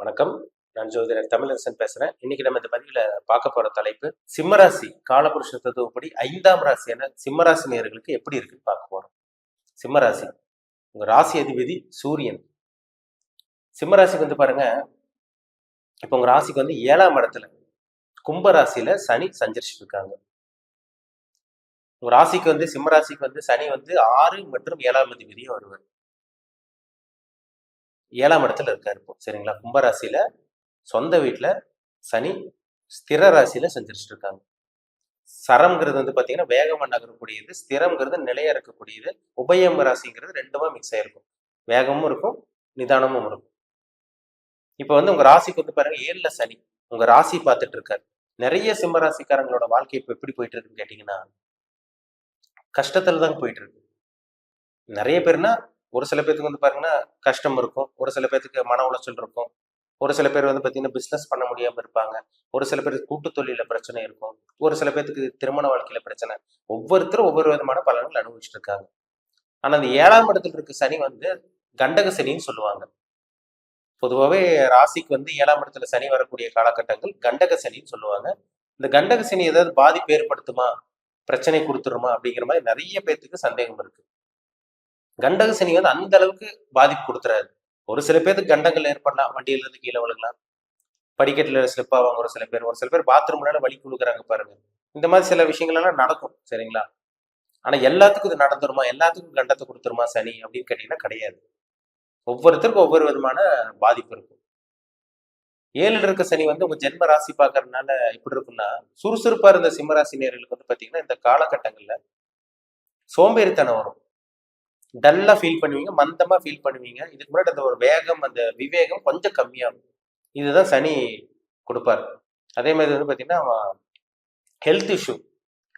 வணக்கம். நான் ஜோதிடர் தமிழரசன் பேசுறேன். இன்னைக்கு நம்ம இந்த பதிவுல பார்க்க போற தலைப்பு சிம்மராசி காலபுருஷ தத்துவப்படி ஐந்தாம் ராசியான சிம்மராசி நேர்களுக்கு எப்படி இருக்குன்னு பார்க்க போறோம். சிம்மராசி உங்க ராசி அதிபதி சூரியன். சிம்மராசிக்கு வந்து பாருங்க இப்போ உங்க ராசிக்கு வந்து ஏழாம் இடத்துல கும்ப ராசியில சனி சஞ்சரிச்சுட்டு இருக்காங்க. உங்க ராசிக்கு வந்து சிம்மராசிக்கு வந்து சனி வந்து ஆறு மற்றும் ஏழாம் அதிபதியும் வருவார். ஏழாம் இடத்துல இருக்காரு இப்போ சரிங்களா? கும்பராசியில சொந்த வீட்டுல சனி ஸ்திர ராசியில செஞ்சிருச்சுட்டு இருக்காங்க சரம்ங்கிறது வந்து பாத்தீங்கன்னா வேகமா நகரக்கூடியது ஸ்திரம்ங்கிறது நிலையா இருக்கக்கூடியது உபயம் ராசிங்கிறது ரெண்டுமே மிக்ஸ் ஆயிருக்கும் வேகமும் இருக்கும் நிதானமும் இருக்கும். இப்போ வந்து உங்க ராசிக்கு வந்து பாருங்க ஏழுல சனி. உங்க ராசி பார்த்துட்டு இருக்காரு நிறைய சிம்ம ராசிக்காரங்களோட வாழ்க்கை இப்போ எப்படி போயிட்டு இருக்குன்னு கேட்டீங்கன்னா கஷ்டத்துல தான் போயிட்டு இருக்கு நிறைய பேர்னா ஒரு சில பேர்த்துக்கு வந்து பாருங்கன்னா கஷ்டம் இருக்கும். ஒரு சில பேர்த்துக்கு மன உளைச்சல் இருக்கும். ஒரு சில பேர் வந்து பார்த்தீங்கன்னா பிஸ்னஸ் பண்ண முடியாமல் இருப்பாங்க. ஒரு சில பேருக்கு கூட்டு தொழிலில் பிரச்சனை இருக்கும். ஒரு சில பேர்த்துக்கு திருமண வாழ்க்கையில் பிரச்சனை. ஒவ்வொருத்தரும் ஒவ்வொரு விதமான பலன்கள் அனுபவிச்சுட்டு இருக்காங்க. ஆனால் அந்த ஏழாம் இடத்துல இருக்க சனி வந்து கண்டக சனின்னு சொல்லுவாங்க. பொதுவாகவே ராசிக்கு வந்து ஏழாம் இடத்துல சனி வரக்கூடிய காலகட்டங்கள் கண்டக சனின்னு சொல்லுவாங்க. இந்த கண்டக சனி ஏதாவது பாதிப்பு ஏற்படுத்துமா? பிரச்சனை கொடுத்துருமா? அப்படிங்கிற மாதிரி நிறைய பேர்த்துக்கு சந்தேகம் இருக்கு. கண்டக சனி வந்து அந்த அளவுக்கு பாதிப்பு கொடுத்துறாரு. ஒரு சில பேருக்கு கண்டங்கள் ஏற்படலாம். வண்டியில இருந்து கீழே விழுகலாம். படிக்கட்டுல ஸ்லிப் ஆவாங்க ஒரு சில பேர் ஒரு சில பேர் பாத்ரூம்னால வலி கொடுக்குறாங்க பாருங்க. இந்த மாதிரி சில விஷயங்கள் எல்லாம் நடக்கும் சரிங்களா? ஆனா எல்லாத்துக்கும் இது நடந்துருமா? எல்லாத்துக்கும் கண்டத்தை கொடுத்துருமா சனி அப்படின்னு கேட்டீங்கன்னா கிடையாது. ஒவ்வொருத்தருக்கும் ஒவ்வொரு விதமான பாதிப்பு இருக்கும். ஏழில் இருக்க சனி வந்து உங்க ஜென்ம ராசி பார்க்கறதுனால எப்படி இருக்கும்னா சுறுசுறுப்பா இருந்த சிம்ம ராசி நேர்களுக்கு வந்து பாத்தீங்கன்னா இந்த காலகட்டங்கள்ல சோம்பேறித்தனம் வரும். டல்லா ஃபீல் பண்ணுவீங்க மந்தமா ஃபீல் பண்ணுவீங்க. இதுக்கு முன்னாடி அந்த ஒரு வேகம் அந்த விவேகம் கொஞ்சம் கம்மியாகும். இதுதான் சனி கொடுப்பார். அதே மாதிரி வந்து பார்த்தீங்கன்னா ஹெல்த் இஷ்யூ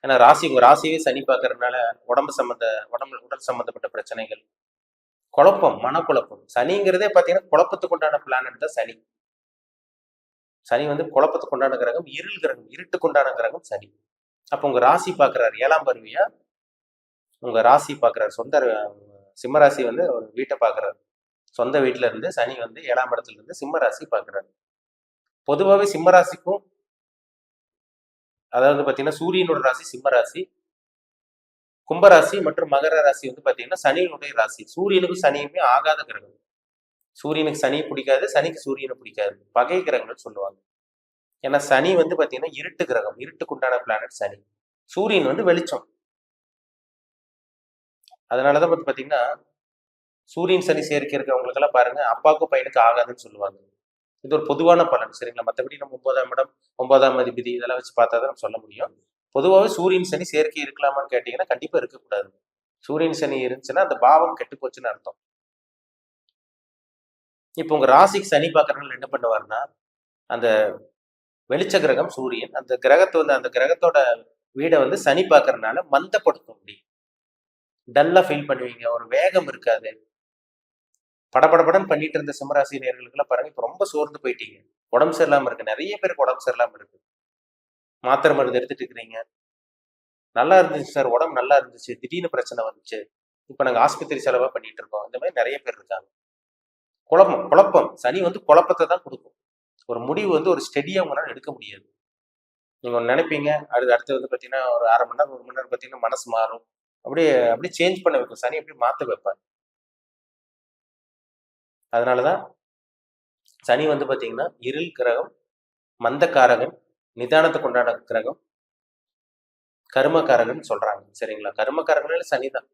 ஏன்னா ராசி உங்கள் ராசியே சனி பார்க்கறதுனால உடம்பு சம்மந்த உடம்பு உடல் சம்மந்தப்பட்ட பிரச்சனைகள் குழப்பம் மனக்குழப்பம். சனிங்கிறதே பார்த்தீங்கன்னா குழப்பத்துக்கு உண்டான பிளானட் தான் சனி. சனி வந்து குழப்பத்துக்கு உண்டான கிரகம் இருள் கிரகம் இருட்டுக்கு உண்டான கிரகம் சனி. அப்போ உங்கள் ராசி பார்க்குறாரு ஏழாம் பருவியா? உங்க ராசி பார்க்குறாரு சொந்த சிம்மராசி வந்து ஒரு வீட்டை பார்க்குறாரு சொந்த வீட்டுல இருந்து சனி வந்து ஏழாம் இடத்துல இருந்து சிம்மராசி பார்க்கறாரு பொதுவாகவே சிம்மராசிக்கும் அதாவது பாத்தீங்கன்னா சூரியனோட ராசி சிம்மராசி கும்பராசி மற்றும் மகர ராசி வந்து பாத்தீங்கன்னா சனியினுடைய ராசி. சூரியனுக்கும் சனியுமே ஆகாத கிரகம். சூரியனுக்கு சனி பிடிக்காது சனிக்கு சூரியனை பிடிக்காது. பகை கிரகங்கள் சொல்லுவாங்க. ஏன்னா சனி வந்து பாத்தீங்கன்னா இருட்டு கிரகம். இருட்டுக்குண்டான பிளானட் சனி. சூரியன் வந்து வெளிச்சம். அதனாலதான் வந்து பாத்தீங்கன்னா சூரியன் சனி சேர்க்கை இருக்கிறவங்களுக்கெல்லாம் பாருங்க அப்பாவுக்கும் பையனுக்கு ஆகாதுன்னு சொல்லுவாங்க. இது ஒரு பொதுவான பலன் சரிங்களா? மற்றபடி நம்ம ஒன்பதாம் இடம் ஒன்பதாம் அதிபதி இதெல்லாம் வச்சு பார்த்தா தான் நம்ம சொல்ல முடியும். பொதுவாகவே சூரியன் சனி சேர்க்கை இருக்கலாமான்னு கேட்டீங்கன்னா கண்டிப்பா இருக்கக்கூடாது. சூரியன் சனி இருந்துச்சுன்னா அந்த பாவம் கெட்டு போச்சுன்னு அர்த்தம். இப்போ உங்க ராசிக்கு சனி பார்க்கறவங்க என்ன பண்ணுவாருன்னா அந்த வெளிச்ச கிரகம் சூரியன் அந்த கிரகத்தை வந்து அந்த கிரகத்தோட வீடை வந்து சனி பார்க்கறதுனால மந்தப்படுத்த முடியும். டல்லாக ஃபீல் பண்ணுவீங்க. ஒரு வேகம் இருக்காது. படபடபடம் பண்ணிட்டு இருந்த சிம்மராசி நேர்களுக்கெல்லாம் பாருங்க இப்போ ரொம்ப சோர்ந்து போயிட்டீங்க. உடம்பு சரியில்லாமல் இருக்கு. நிறைய பேருக்கு உடம்பு சரியில்லாமல் இருக்கு. மாத்திரை மருந்து எடுத்துட்டு இருக்கிறீங்க. நல்லா இருந்துச்சு சார். உடம்பு நல்லா இருந்துச்சு. திடீர்னு பிரச்சனை வந்துச்சு. இப்போ நாங்கள் ஆஸ்பத்திரி செலவாக பண்ணிட்டு இருக்கோம். இந்த மாதிரி நிறைய பேர் இருக்காங்க. குழப்பம் குழப்பம். சனி வந்து குழப்பத்தை தான் கொடுக்கும். ஒரு முடிவு வந்து ஒரு ஸ்டெடியாக உங்களால் எடுக்க முடியாது. நீங்கள் ஒன்று நினைப்பீங்க. அடுத்து அடுத்து வந்து பார்த்தீங்கன்னா ஒரு அரை மணி நேரம் ஒரு மணி நேரம் பார்த்தீங்கன்னா மனசு மாறும். அப்படியே அப்படியே சேஞ்ச் பண்ண வைக்கும். சனி அப்படியே மாற்ற வைப்பார். அதனாலதான் சனி வந்து பார்த்தீங்கன்னா இருள் கிரகம் மந்தக்காரகன் நிதானத்தை கொண்டாட கிரகம் கர்மக்காரகன் சொல்றாங்க. சரிங்களா? கர்மக்காரகனால சனி தான்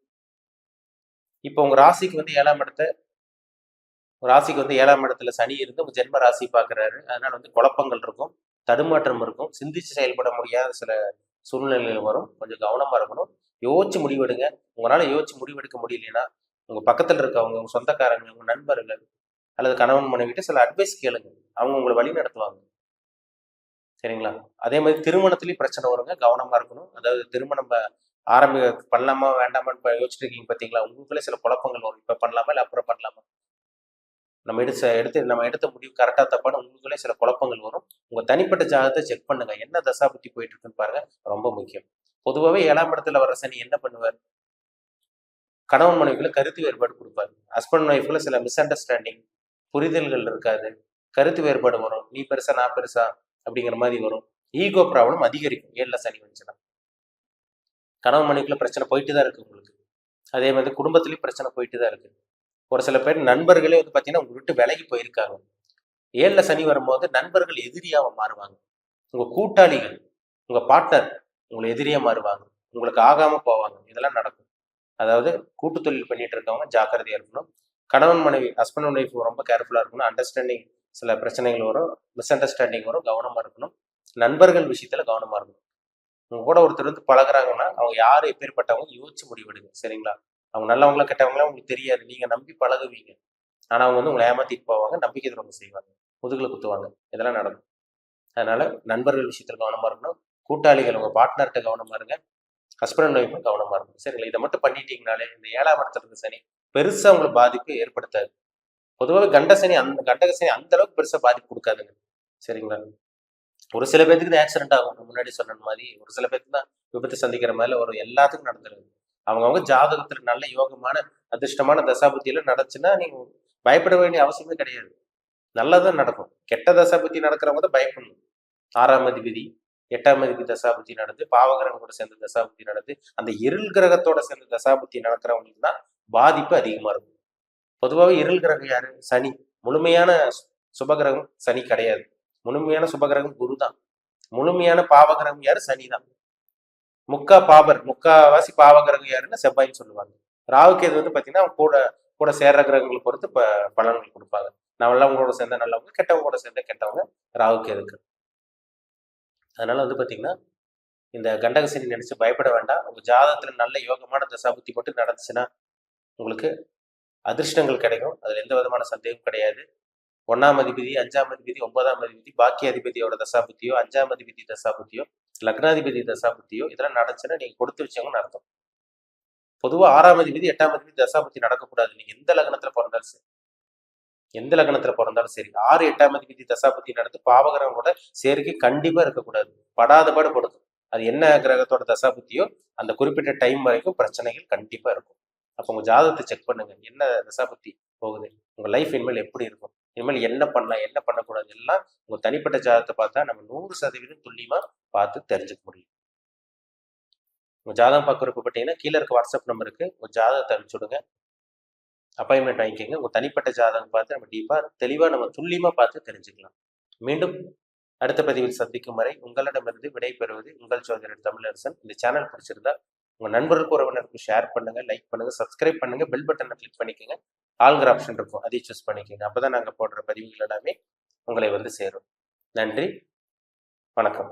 இப்போ உங்க ராசிக்கு வந்து ஏழாம் இடத்த ராசிக்கு வந்து ஏழாம் இடத்துல சனி இருந்து உங்க ஜென்ம ராசி பார்க்கறாரு அதனால வந்து குழப்பங்கள் இருக்கும் தடுமாற்றம் இருக்கும். சிந்திச்சு செயல்பட முடியாத சில சூழ்நிலைகள் வரும். கொஞ்சம் கவனமாக இருக்கணும். யோசிச்சு முடிவெடுங்க. உங்களால் யோசிச்சு முடிவெடுக்க முடியலன்னா உங்கள் பக்கத்தில் இருக்கவங்க உங்கள் சொந்தக்காரங்க உங்கள் நண்பர்கள் அல்லது கணவன் மனைவிட்டு சில அட்வைஸ் கேளுங்க. அவங்க உங்களை வழி நடத்துவாங்க. சரிங்களா? அதே மாதிரி திருமணத்துலேயும் பிரச்சனை வருங்க. கவனமாக இருக்கணும். அதாவது திருமணம் ஆரம்பி பண்ணலாமா வேண்டாமான்னு இப்ப பார்த்தீங்களா உங்களுக்குள்ளே சில குழப்பங்கள் வரும். இப்போ பண்ணலாமா இல்லை அப்புறம் பண்ணலாமா? நம்ம எடுத்த எடுத்து நம்ம எடுத்த முடிவு கரெக்டா தப்பான உங்களுக்குள்ளே சில குழப்பங்கள் வரும். உங்க தனிப்பட்ட ஜாதகத்தை செக் பண்ணுங்க. என்ன தசா பத்தி போயிட்டு இருக்குன்னு பாருங்க. ரொம்ப முக்கியம். பொதுவாகவே ஏழாம் இடத்துல வர சனி என்ன பண்ணுவார்? கணவன் மனைவிக்குள்ள கருத்து வேறுபாடு கொடுப்பாரு. ஹஸ்பண்ட் ஒய்ஃப்ல சில மிஸ் அண்டர்ஸ்டாண்டிங் புரிதல்கள் இருக்காது. கருத்து வேறுபாடு வரும். நீ பெருசா நான் பெருசா அப்படிங்கிற மாதிரி வரும். ஈகோ ப்ராப்ளம் அதிகரிக்கும். ஏழில் சனி வந்துச்சுன்னா. கணவன் மனைவிக்குள்ள பிரச்சனை போயிட்டு தான் இருக்கு உங்களுக்கு. அதே மாதிரி குடும்பத்துலேயும் பிரச்சனை போயிட்டு தான் இருக்கு. ஒரு சில பேர் நண்பர்களே வந்து பார்த்தீங்கன்னா உங்க விட்டு விலகி போயிருக்காங்க. ஏழுல சனி வரும்போது நண்பர்கள் எதிரியாக மாறுவாங்க. உங்க கூட்டாளிகள் உங்க பார்ட்னர் உங்களை எதிரியா மாறுவாங்க. உங்களுக்கு ஆகாம போவாங்க. இதெல்லாம் நடக்கும். அதாவது கூட்டு தொழில் பண்ணிட்டு இருக்கவங்க ஜாக்கிரதையா இருக்கணும். கணவன் மனைவி ஹஸ்பண்ட் அண்ட் ஒய்ஃப் ரொம்ப கேர்ஃபுல்லா இருக்கணும். அண்டர்ஸ்டாண்டிங் சில பிரச்சனைகள் வரும். மிஸ் அண்டர்ஸ்டாண்டிங் வரும். கவனமா இருக்கணும். நண்பர்கள் விஷயத்துல கவனமா இருக்கணும். உங்க கூட ஒருத்தர் வந்து பழகுறாங்கன்னா அவங்க யார் எப்பேற்பட்டவங்க யோசிச்சு முடிவெடுங்க. சரிங்களா? அவங்க நல்லவங்களா கெட்டவங்களா உங்களுக்கு தெரியாது. நீங்க நம்பி பழகுவீங்க. ஆனா அவங்க வந்து உங்களை ஏமாத்திட்டு போவாங்க நம்பிக்கை ரொம்ப செய்வாங்க. முதுகுல குத்துவாங்க. இதெல்லாம் நடக்கும். அதனால நண்பர்கள் விஷயத்துல கவனமா இருக்கணும். கூட்டாளிகள் உங்க பார்ட்னர்கிட்ட கவனமா இருங்க. ஹஸ்பண்ட் ஒய்ஃபும் கவனமா இருக்கும் சரிங்களா? இதை மட்டும் பண்ணிட்டீங்கனாலே இந்த ஏழாம் இடத்துல இருந்த சனி பெருசா உங்களுக்கு பாதிப்பு ஏற்படுத்தாது. பொதுவாக கண்ட சனி அந்த கண்டக சனி அந்த அளவுக்கு பெருசா பாதிப்பு கொடுக்காதுங்க. சரிங்களா? ஒரு சில பேத்துக்கு இது ஆக்சிடென்ட் ஆகும். முன்னாடி சொன்ன மாதிரி ஒரு சில பேருக்கு தான் விபத்து சந்திக்கிற மாதிரி ஒரு எல்லாத்துக்கும் நடந்துருது அவங்கவுங்க ஜாதகத்துல நல்ல யோகமான அதிர்ஷ்டமான தசாபுத்தியில நடந்துச்சுன்னா நீங்க பயப்பட வேண்டிய அவசியமே கிடையாது. நல்லதான் நடக்கும். கெட்ட தசாபுத்தி நடக்கிறவங்க தான் பயப்படணும். ஆறாம் அதிபதி எட்டாம் அதிபதி தசாபுத்தி நடந்து பாவகிரகங்களோட கூட சேர்ந்த தசாபுத்தி நடந்து அந்த இருள் கிரகத்தோட சேர்ந்த தசாபுத்தி நடக்கிறவங்களுக்கு தான் பாதிப்பு அதிகமா இருக்கும். பொதுவாகவே இருள் கிரகம் யாரு? சனி. முழுமையான சுபகிரகம் சனி கிடையாது. முழுமையான சுபகிரகம் குரு தான். முழுமையான பாவகிரகம் யாரு? சனி தான். முக்கா பாபர் முக்காவாசி பாவகிரகம் யாருன்னா செவ்வாய்ன்னு சொல்லுவாங்க. ராகுகேது வந்து பாத்தீங்கன்னா கூட கூட சேர்ற கிரகங்களை பொறுத்து ப பலன்கள் கொடுப்பாங்க. நல்லவங்களோட சேர்ந்த நல்லவங்க கெட்டவங்க கூட சேர்ந்த கெட்டவங்க ராகுகேதுக்கு அதனால வந்து பார்த்தீங்கன்னா இந்த கண்டகசனி நினைச்சு பயப்பட வேண்டாம். உங்க ஜாதகத்துல நல்ல யோகமான தசாபுத்தி மட்டும் நடந்துச்சுன்னா உங்களுக்கு அதிர்ஷ்டங்கள் கிடைக்கும். அதுல எந்த விதமான சந்தேகம் கிடையாது. ஒன்னாம் அதிபதி அஞ்சாம் அதிபதி ஒன்பதாம் அதிபதி பாக்கிய அதிபதியோட தசாபுத்தியோ அஞ்சாம் அதிபதி தசாபுத்தியோ லக்னாதிபதி தசாபுத்தியோ இதெல்லாம் நடந்துச்சுன்னா நீங்க கொடுத்து வச்சவங்கன்னு அர்த்தம். பொதுவா ஆறாம் அதிபதி எட்டாம் அதிபதி தசாபுத்தி நடக்கக்கூடாது. நீங்க எந்த லக்னத்துல பிறந்தாலும் சரி. எந்த லக்னத்துல பிறந்தாலும் சரி. ஆறு எட்டாம் அதிபதி தசாபுத்தி நடந்து கூட சேர்க்கை கண்டிப்பா இருக்கக்கூடாது. படாத பாடு கொடுக்கும் அது என்ன கிரகத்தோட தசாபுத்தியோ அந்த குறிப்பிட்ட டைம் வரைக்கும் பிரச்சனைகள் கண்டிப்பா இருக்கும். அப்போ உங்க ஜாதகத்தை செக் பண்ணுங்க. என்ன தசாபுத்தி போகுது? உங்க லைஃப் இனிமேல் எப்படி இருக்கும்? இனிமேல் என்ன பண்ணலாம் என்ன பண்ணக்கூடாது எல்லாம் உங்க தனிப்பட்ட ஜாதகத்தை பார்த்தா நம்ம நூறு சதவீதம் துல்லியமா பார்த்து தெரிஞ்சுக்க முடியும். உங்க ஜாதகம் பார்க்குறப்ப பார்த்தீங்கன்னா கீழே இருக்க வாட்ஸ்அப் நம்பருக்கு உங்க ஜாதகத்தை அனுப்பிச்சுடுங்க அப்பாயின்மெண்ட் வாங்கிக்கோங்க. உங்க தனிப்பட்ட ஜாதகம் பார்த்து நம்ம டீப்பா தெளிவா நம்ம துல்லியமா பார்த்து தெரிஞ்சுக்கலாம். மீண்டும் அடுத்த பதிவில் சந்திக்கும் வரை உங்களிடமிருந்து விடைபெறுவது உங்கள் சோதரர் தமிழரசன். இந்த சேனல் பிடிச்சிருந்தா உங்கள் நண்பருக்கு உறவினருக்கு ஷேர் பண்ணுங்கள் லைக் பண்ணுங்கள் சப்ஸ்கிரைப் பண்ணுங்கள் பெல் பட்டனை கிளிக் பண்ணிக்கோங்க. ஆளுங்கிற ஆப்ஷன் இருக்கும் அதையும் சூஸ் பண்ணிக்கோங்க. அப்பதான் நாங்கள் போடுற பதிவுகள் எல்லாமே உங்களை வந்து சேரும். நன்றி வணக்கம்.